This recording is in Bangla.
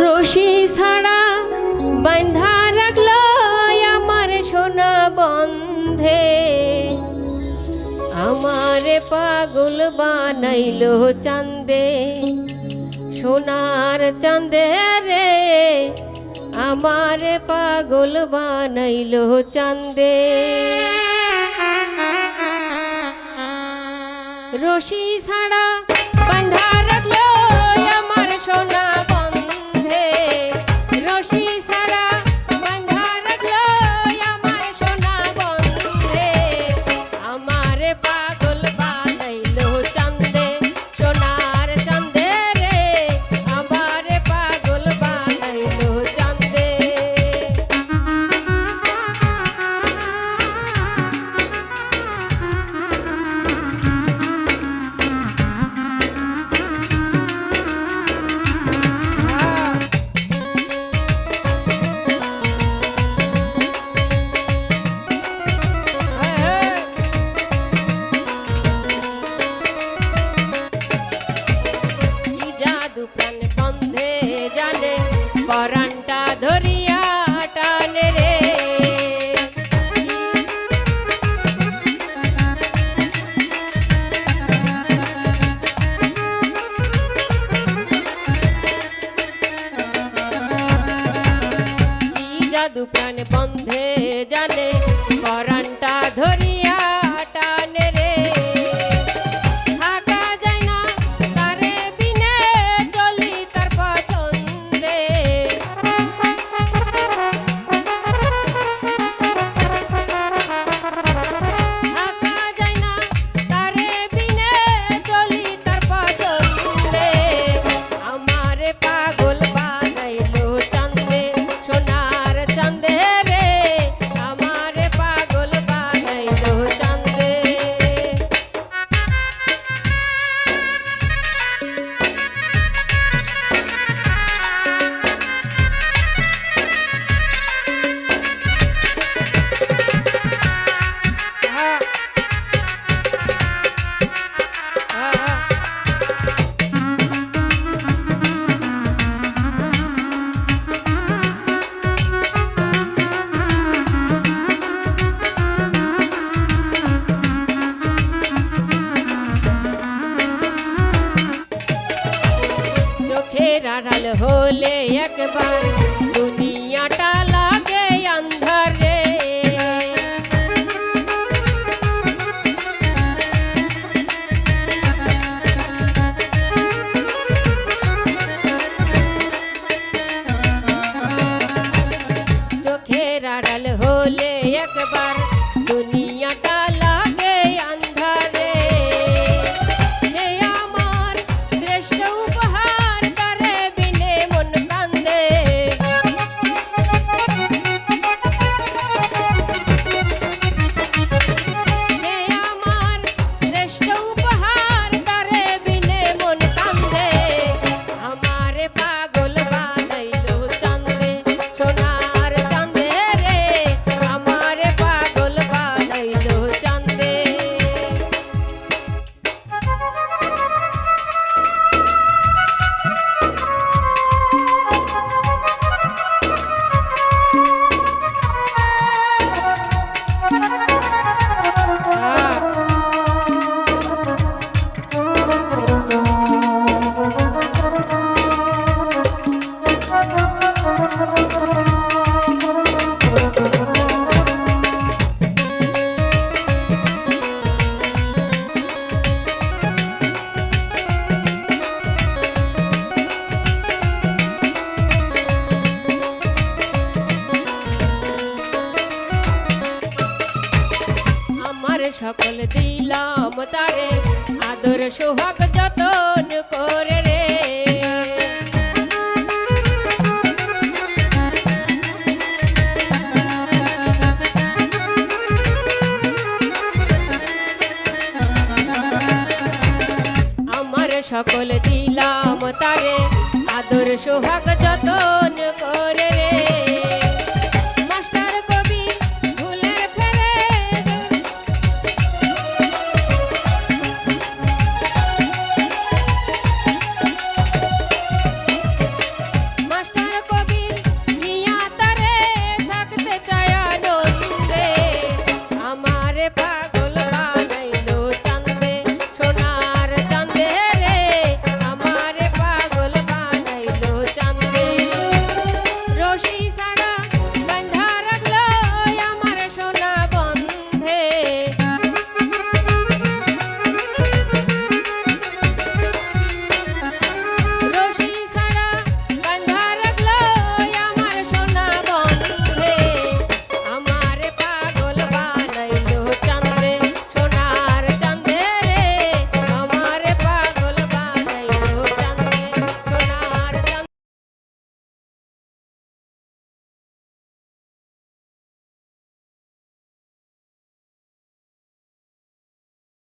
রশি ছাড়া বান্ধা রাখল আমার সোনা বন্ধে। আমার পাগল বানাইল চান্দে সোনার চাঁদে রে। আমার পাগল বানাইল চান্দে রশি ছাড়া পরানটা ধরিয়া টানে রে। জাদু কাল হলে একবার দুনিয়াটা মমতারে আদর সোহাগ যতন করে রে। আমার সকল দিলাম তারে আদর সোহাগ